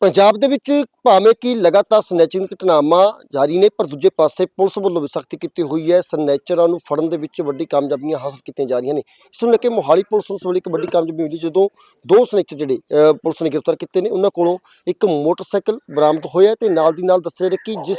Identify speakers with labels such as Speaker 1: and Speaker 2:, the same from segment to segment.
Speaker 1: ਪੰਜਾਬ ਦੇ ਵਿੱਚ ਭਾਵੇਂ ਕਿ ਲਗਾਤਾਰ ਸਨੈਚਿੰਗ ਦੀਆਂ ਘਟਨਾਵਾਂ ਜਾਰੀ ਨੇ ਪਰ ਦੂਜੇ ਪਾਸੇ ਪੁਲਿਸ ਵੱਲੋਂ ਵੀ ਸਖਤੀ ਕੀਤੀ ਹੋਈ ਹੈ। ਸਨੈਚਰਾਂ ਨੂੰ ਫੜਨ ਦੇ ਵਿੱਚ ਵੱਡੀ ਕਾਮਯਾਬੀਆਂ ਹਾਸਲ ਕੀਤੀਆਂ ਜਾ ਰਹੀਆਂ ਨੇ। ਇਸ ਨੂੰ ਲੈ ਕੇ ਮੋਹਾਲੀ ਪੁਲਿਸ ਨੂੰ ਇਸ ਵੇਲੇ ਇੱਕ ਵੱਡੀ ਕਾਮਯਾਬੀ ਮਿਲੀ ਜਦੋਂ ਦੋ ਸਨੈਚਰ ਜਿਹੜੇ ਅਹ, ਪੁਲਿਸ ਨੇ ਗ੍ਰਿਫਤਾਰ ਕੀਤੇ ਨੇ। ਉਹਨਾਂ ਕੋਲੋਂ ਇੱਕ ਮੋਟਰਸਾਈਕਲ ਬਰਾਮਦ ਹੋਇਆ ਤੇ ਨਾਲ ਦੀ ਨਾਲ ਦੱਸਿਆ ਜਾ ਰਿਹਾ ਕਿ ਜਿਸ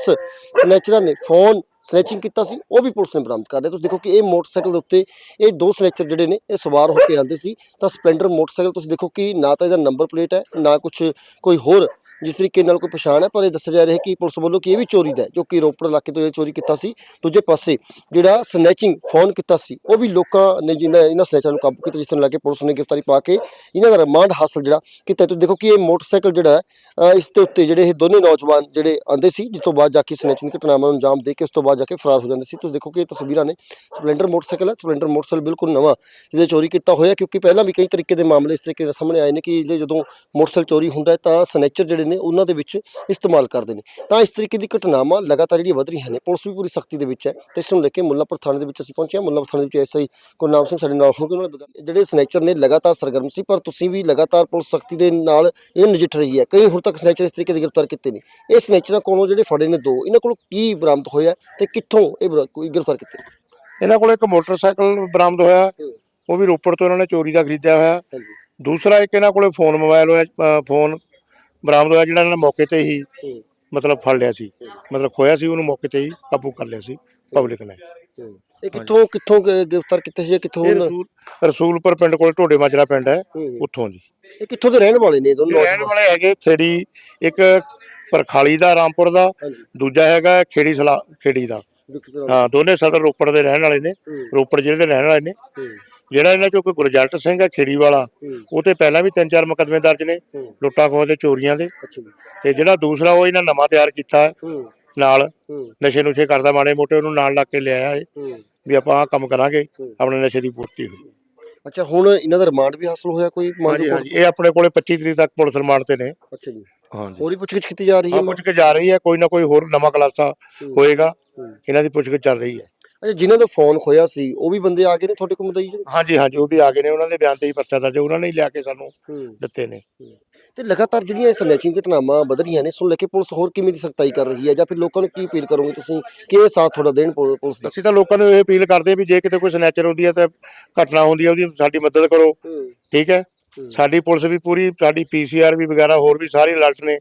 Speaker 1: ਸਨੈਚਰਾਂ ਨੇ ਫੋਨ ਸਨੈਚਿੰਗ ਕੀਤਾ ਸੀ, ਉਹ ਵੀ ਪੁਲਿਸ ਨੇ ਬਰਾਮਦ ਕਰ ਲਿਆ। ਤੁਸੀਂ ਦੇਖੋ ਕਿ ਇਹ ਮੋਟਰਸਾਈਕਲ ਦੇ ਉੱਤੇ ਇਹ ਦੋ ਸਨੈਚਰ ਜਿਹੜੇ ਨੇ, ਇਹ ਸਵਾਰ ਹੋ ਕੇ ਆਉਂਦੇ ਸੀ। ਤਾਂ ਸਪਲੈਂਡਰ ਮੋਟਰਸਾਈਕਲ, ਤੁਸੀਂ ਦੇਖੋ ਕਿ ਨਾ ਤਾਂ ਇਹਦਾ ਨੰਬਰ ਪਲੇਟ ਹੈ, ਨਾ ਕੁਝ ਕੋਈ ਹੋਰ ਜਿਸ ਤਰੀਕੇ ਨਾਲ ਕੋਈ ਪਛਾਣ ਹੈ, ਪਰ ਇਹ ਦੱਸਿਆ ਜਾ ਰਿਹਾ ਹੈ ਕਿ ਪੁਲਿਸ ਵੱਲੋਂ ਕਿ ਇਹ ਵੀ ਚੋਰੀ ਦਾ ਹੈ, ਜੋ ਕਿ ਰੋਪੜ ਇਲਾਕੇ ਤੋਂ ਇਹ ਚੋਰੀ ਕੀਤਾ ਸੀ। ਦੂਜੇ ਪਾਸੇ ਜਿਹੜਾ ਸਨੈਚਿੰਗ ਫੋਨ ਕੀਤਾ ਸੀ, ਉਹ ਵੀ ਲੋਕਾਂ ਨੇ ਜਿਨ੍ਹਾਂ ਇਹਨਾਂ ਸਨੈਚਰਾਂ ਨੂੰ ਕਾਬੂ ਕੀਤਾ, ਜਿਸ ਨੂੰ ਲੈ ਕੇ ਪੁਲਿਸ ਨੇ ਗ੍ਰਿਫਤਾਰੀ ਪਾ ਕੇ ਇਹਨਾਂ ਦਾ ਰਿਮਾਂਡ ਹਾਸਲ ਜਿਹੜਾ ਕੀਤਾ। ਤੁਸੀਂ ਦੇਖੋ ਕਿ ਇਹ ਮੋਟਰਸਾਈਕਲ ਜਿਹੜਾ ਹੈ ਇਸ ਦੇ ਉੱਤੇ ਜਿਹੜੇ ਇਹ ਦੋਨੇ ਨੌਜਵਾਨ ਜਿਹੜੇ ਆਂਦੇ ਸੀ, ਜਿਸ ਤੋਂ ਬਾਅਦ ਜਾ ਕੇ ਸਨੈਚਿੰਗ ਘਟਨਾਵਾਂ ਨੂੰ ਅੰਜਾਮ ਦੇ ਕੇ ਉਸ ਤੋਂ ਬਾਅਦ ਜਾ ਕੇ ਫਰਾਰ ਹੋ ਜਾਂਦੇ ਸੀ। ਤੁਸੀਂ ਦੇਖੋ ਕਿ ਇਹ ਤਸਵੀਰਾਂ ਨੇ, ਸਪਲੈਂਡਰ ਮੋਟਰਸਾਈਕਲ ਹੈ, ਸਪਲੈਂਡਰ ਮੋਟਰਸਾਈਕਲ ਬਿਲਕੁਲ ਨਵਾਂ ਜਿਹਦੇ ਚੋਰੀ ਕੀਤਾ ਹੋਇਆ, ਕਿਉਂਕਿ ਪਹਿਲਾਂ ਵੀ ਕਈ ਤਰੀਕੇ ਦੇ ਮਾਮਲੇ ਇਸ ਤਰੀਕੇ ਦੇ ਸਾਹਮਣੇ ਆਏ ਨੇ ਕਿ ਜਿਹੜੇ ਜਦੋਂ ਮੋਟਰਸਾਈਕਲ ਚੋਰੀ ਹੁੰਦਾ ਤਾਂ ਸਨੈਚਰ ਜਿਹੜੇ ਨੇ ਉਹਨਾਂ ਦੇ ਵਿੱਚ ਇਸਤੇਮਾਲ ਕਰਦੇ ਨੇ। ਤਾਂ ਇਸ ਤਰੀਕੇ ਦੀ ਘਟਨਾਵਾਂ ਲਗਾਤਾਰ ਜਿਹੜੀਆਂ ਵਧ ਰਹੀਆਂ ਨੇ ਪੁਲਿਸ ਵੀ ਪੂਰੀ ਸਖਤੀ ਦੇ ਵਿੱਚ ਹੈ ਤੇ ਇਸ ਨੂੰ ਲੈ ਕੇ ਮੁੱਲਾਂਪੁਰ ਥਾਣੇ ਦੇ ਵਿੱਚ ਅਸੀਂ ਪਹੁੰਚੇ ਹਾਂ। ਮੁੱਲਾਂਪੁਰ ਥਾਣੇ ਦੇ ਵਿੱਚ ਐਸਆਈ ਗੁਰਨਾਮ ਸਿੰਘ ਸਾਡੇ ਨਾਲ ਹੋਣਗੇ। ਉਹਨਾਂ ਨੇ ਜਿਹੜੇ ਸਨੈਚਰ ਨੇ ਲਗਾਤਾਰ ਸਰਗਰਮ ਸੀ ਪਰ ਤੁਸੀਂ ਵੀ ਲਗਾਤਾਰ ਪੁਲਿਸ ਸਖਤੀ ਦੇ ਨਾਲ ਇਹ ਨਜਿੱਠ ਰਹੀ ਹੈ। ਕਈ ਹੁਣ ਤੱਕ ਸਨੈਚਰ ਇਸ ਤਰੀਕੇ ਦੇ ਗ੍ਰਿਫਤਾਰ ਕੀਤੇ ਨੇ। ਇਹ ਸਨੈਚਰਾਂ ਕੋਲੋਂ ਜਿਹੜੇ ਫੜੇ ਨੇ ਦੋ ਇਹਨਾਂ ਕੋਲੋਂ ਕੀ ਬਰਾਮਦ ਹੋਇਆ ਤੇ ਕਿੱਥੋਂ ਇਹ ਕੋਈ ਗ੍ਰਿਫਤਾਰ ਕੀਤੇ
Speaker 2: ਇਹਨਾਂ ਕੋਲ ਇੱਕ ਮੋਟਰਸਾਈਕਲ ਬਰਾਮਦ ਹੋਇਆ। ਉਹ ਵੀ ਰੋਪੜ ਤੋਂ ਇਹਨਾਂ ਨੇ ਚੋਰੀ ਦਾ ਖਰੀਦਿਆ ਹੋਇਆ। ਦੂਸਰਾ ਇੱਕ ਇਹਨਾਂ ਕੋਲੇ ਫੋਨ ਮੋਬਾਈਲ ਹੋਇਆ ਫੋਨ ਬਰਾਮਦ ਹੋਇਆ ਜਿਹੜਾ ਇਹਨਾਂ ਨੇ ਮੌਕੇ ਤੇ ਹੀ ਮਤਲਬ ਫੜ ਲਿਆ ਸੀ। ਮਤਲਬ ਖੋਇਆ ਸੀ ਉਹਨੂੰ ਮੌਕੇ ਤੇ ਹੀ ਕਾਬੂ ਕਰ ਲਿਆ ਸੀ ਪਬਲਿਕ ਨੇ।
Speaker 1: ਇਹ ਕਿੱਥੋਂ ਕਿੱਥੋਂ ਗ੍ਰਿਫਤਾਰ ਕੀਤੇ ਸੀ ਕਿੱਥੋਂ
Speaker 2: ਰਸੂਲਪੁਰ ਪਿੰਡ ਕੋਲ ਢੋਡੇ ਮਾਜਰਾ ਪਿੰਡ ਹੈ। ਉੱਥੋਂ ਜੀ।
Speaker 1: ਇਹ ਕਿੱਥੋਂ ਦੇ ਰਹਿਣ ਵਾਲੇ ਨੇ ਦੋਨੋਂ
Speaker 2: ਰਹਿਣ ਵਾਲੇ ਹੈਗੇ ਖੇੜੀ ਇੱਕ ਪਰਖਾਲੀ ਦਾ ਰਾਮਪੁਰ ਦਾ ਦੂਜਾ ਹੈਗਾ ਖੇੜੀ ਸਲਾ ਖੇੜੀ ਦਾ। ਹਾਂ ਦੋਨੇ ਸਦਰ ਰੋਪੜ ਦੇ ਰਹਿਣ ਵਾਲੇ ਨੇ ਰੋਪੜ ਜ਼ਿਲ੍ਹੇ ਦੇ ਰਹਿਣ ਵਾਲੇ ਨੇ। ਜਿਹੜਾ ਇਹਨਾਂ ਚੋਂ ਕੋਈ ਗੁਰਜੰਟ ਸਿੰਘ ਹੈ ਖੇੜੀ ਵਾਲਾ ਉਹ ਤੇ ਪਹਿਲਾਂ ਵੀ ਤਿੰਨ ਚਾਰ ਮੁਕੱਦਮੇ ਦਰਜ ਨੇ ਲੁੱਟਾਂ ਖੋਹ ਦੇ ਚੋਰੀਆਂ ਦੇ। ਤੇ ਜਿਹੜਾ ਦੂਸਰਾ ਉਹ ਇਹਨਾਂ ਨਵਾਂ ਤਿਆਰ ਕੀਤਾ ਨਾਲ ਨਸ਼ੇ ਨੁਸ਼ੇ ਕਰਦਾ ਮਾੜੇ ਮੋਟੇ ਉਹਨੂੰ ਨਾਲ ਲਾ ਕੇ ਲਿਆਇਆ ਏ ਵੀ ਆਪਾਂ ਕੰਮ ਕਰਾਂਗੇ। ਆਪਣੇ ਨਸ਼ੇ ਦੀ ਪੂਰਤੀ ਹੋਈ।
Speaker 1: ਅੱਛਾ ਹੁਣ ਇਹਨਾਂ ਦਾ ਰਿਮਾਂਡ ਵੀ ਹਾਸਲ ਹੋਇਆ ਕੋਈ
Speaker 2: ਹਾਂਜੀ ਹਾਂਜੀ ਇਹ ਆਪਣੇ ਕੋਲੇ 25 ਤਰੀਕ ਤੱਕ ਪੁਲਿਸ ਰਿਮਾਂਡ ਤੇ ਨੇ।
Speaker 1: ਅੱਛਾ ਜੀ।
Speaker 2: ਹਾਂਜੀ।
Speaker 1: ਹੋਰ ਹੀ ਪੁੱਛਗਿੱਛ ਕੀਤੀ ਜਾ ਰਹੀ ਹੈ?
Speaker 2: ਪੁੱਛ ਕੇ ਜਾ ਰਹੀ ਹੈ ਕੋਈ ਨਾ ਕੋਈ ਹੋਰ ਨਵਾਂ ਖਲਾਸਾ
Speaker 1: ਹੂੰ।
Speaker 2: ਹੋਏਗਾ। ਇਹਨਾਂ ਦੀ ਪੁੱਛ ਕੇ ਚੱਲ ਰਹੀ ਹੈ।
Speaker 1: ਅੱਛਾ ਜਿਨ੍ਹਾਂ ਦਾ ਫੋਨ ਖੋਇਆ ਸੀ ਉਹ ਵੀ ਬੰਦੇ ਆ ਗਏ ਨੇ ਤੁਹਾਡੇ ਕੋਲ ਮਦਈ
Speaker 2: ਹਾਂਜੀ ਹਾਂਜੀ ਉਹ ਵੀ ਆ ਗਏ ਨੇ ਉਹਨਾਂ ਦੇ ਬਿਆਨ ਤੇ ਹੀ ਪਰਚਾ ਦਰਜ ਉਹਨਾਂ ਨੇ ਹੀ ਲਿਆ ਕੇ ਸਾਨੂੰ ਦਿੱਤੇ ਨੇ।
Speaker 1: ਤੇ ਲਗਾਤਾਰ ਜਿਹੜੀਆਂ ਇਹ ਸਨੈਚਿੰਗ ਘਟਨਾਵਾਂ ਵਧ ਰਹੀਆਂ ਨੇ ਨੂੰ ਲੈ ਕੇ ਪੁਲਿਸ ਹੋਰ ਕਿਵੇਂ ਦੀ ਸਖਤਾਈ ਕਰ ਰਹੀ ਹੈ? ਜਾਂ ਫਿਰ ਲੋਕਾਂ ਨੂੰ ਕੀ ਅਪੀਲ ਕਰੋਗੇ ਤੁਸੀਂ? ਕਿਵੇਂ ਸਾਥ ਤੁਹਾਡਾ ਦੇਣ ਪੁਲਿਸ ਦਾ?
Speaker 2: ਅਸੀਂ ਤਾਂ ਲੋਕਾਂ ਨੂੰ ਇਹ ਅਪੀਲ ਕਰਦੇ ਵੀ ਜੇ ਕਿਤੇ ਕੋਈ ਸਨੈਚਰ ਹੁੰਦੀ ਹੈ ਤਾਂ ਘਟਨਾ ਹੁੰਦੀ ਹੈ ਉਹਦੀ ਸਾਡੀ ਮਦਦ ਕਰੋ। ਠੀਕ ਹੂੰ। ਸਾਡੀ ਪੁਲਿਸ ਵੀ ਪੂਰੀ ਸਾਡੀ ਪੀਸੀਆਰ ਵੀ ਵਗੈਰਾ ਹੋਰ ਵੀ ਸਾਰੇ ਅਲਰਟ ਨੇ।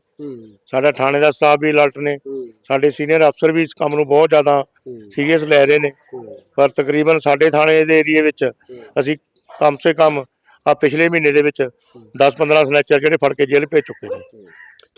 Speaker 2: ਸਾਡਾ ਥਾਣੇ ਦਾ ਸਟਾਫ ਵੀ ਅਲਰਟ ਨੇ। ਸਾਡੇ ਸੀਨੀਅਰ ਅਫਸਰ ਵੀ ਇਸ ਕੰਮ ਨੂੰ ਬਹੁਤ ਜ਼ਿਆਦਾ ਸੀਰੀਅਸ ਲੈ ਰਹੇ ਨੇ। ਪਰ ਤਕਰੀਬਨ ਸਾਡੇ ਥਾਣੇ ਦੇ ਏਰੀਏ ਵਿੱਚ ਅਸੀਂ ਕਮ ਸੇ ਕਮ ਆ ਪਿਛਲੇ ਮਹੀਨੇ ਦੇ ਵਿੱਚ 10-15 ਸਨੈਚਰ ਜਿਹੜੇ ਫੜ ਕੇ ਜੇਲ੍ਹ ਭੇਜ ਚੁੱਕੇ ਨੇ।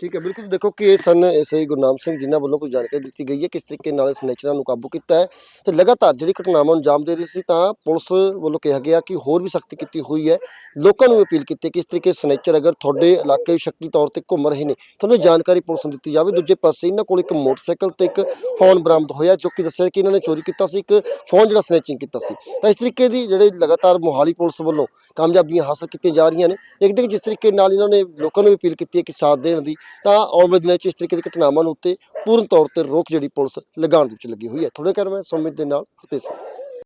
Speaker 1: ਠੀਕ ਹੈ, ਬਿਲਕੁਲ ਦੇਖੋ ਕਿ ਇਹ ਸਨ ਐਸਆਈ ਗੁਰਨਾਮ ਸਿੰਘ ਜਿਨ੍ਹਾਂ ਵੱਲੋਂ ਕੋਈ ਜਾਣਕਾਰੀ ਦਿੱਤੀ ਗਈ ਹੈ, ਕਿਸ ਤਰੀਕੇ ਨਾਲ ਇਸ ਨੇਚਰਾਂ ਨੂੰ ਕਾਬੂ ਕੀਤਾ ਹੈ। ਤੇ ਲਗਾਤਾਰ ਜਿਹੜੀ ਘਟਨਾਵਾਂ ਅੰਜਾਮ ਦੇ ਰਹੀ ਸੀ, ਤਾਂ ਪੁਲਿਸ ਵੱਲੋਂ ਕਿਹਾ ਗਿਆ ਕਿ ਹੋਰ ਵੀ ਸਖਤੀ ਕੀਤੀ ਹੋਈ ਹੈ। ਲੋਕਾਂ ਨੂੰ ਅਪੀਲ ਕੀਤੀ ਕਿ ਇਸ ਤਰੀਕੇ ਸਨੈਚਰ ਅਗਰ ਤੁਹਾਡੇ ਇਲਾਕੇ ਵਿੱਚ ਸ਼ੱਕੀ ਤੌਰ ਤੇ ਘੁੰਮ ਰਹੇ ਨੇ, ਤੁਹਾਨੂੰ ਜਾਣਕਾਰੀ ਪੁਲਿਸ ਨੂੰ ਦਿੱਤੀ ਜਾਵੇ। ਦੂਜੇ ਪਾਸੇ ਇਹਨਾਂ ਕੋਲ ਇੱਕ ਮੋਟਰਸਾਈਕਲ ਤੇ ਇੱਕ ਫੋਨ ਬਰਾਮਦ ਹੋਇਆ, ਜੋ ਕਿ ਦੱਸਿਆ ਕਿ ਇਹਨਾਂ ਨੇ ਚੋਰੀ ਕੀਤਾ ਸੀ, ਇੱਕ ਫੋਨ ਜਿਹੜਾ ਸਨੈਚਿੰਗ ਕੀਤਾ ਸੀ। ਤਾਂ ਇਸ ਤਰੀਕੇ ਦੀ ਜਿਹੜੇ ਲਗਾਤਾਰ ਮੋਹਾਲੀ ਪੁਲਿਸ ਵੱਲੋਂ ਕਾਮਯਾਬੀਆਂ ਹਾਸਲ ਕੀਤੀਆਂ ਜਾ ਰਹੀਆਂ ਨੇ। ਦੇਖਦੇ ਕਿ ਜਿਸ ਤਰੀਕੇ ਨਾਲ ਇਹਨਾਂ ਨੇ ਲੋਕਾਂ ਨੂੰ ਵੀ ਅਪੀਲ ਕੀਤੀ ਹੈ ਕਿ ਸਾਥ ਦੇਣ ਦੀ ਤਾਂ ਆਉਣ ਵਾਲੇ ਦਿਨਾਂ 'ਚ ਇਸ ਤਰੀਕੇ ਦੀ ਘਟਨਾਵਾਂ ਨੂੰ ਉੱਤੇ ਪੂਰਨ ਤੌਰ ਤੇ ਰੋਕ ਜਿਹੜੀ ਪੁਲਿਸ ਲਗਾਉਣ ਦੇ ਵਿੱਚ ਲੱਗੀ ਹੋਈ ਹੈ। ਥੋੜੇ ਕਰ ਮੈਂ ਸੁਮਿਤ ਦੇ ਨਾਲ ਹਤੇ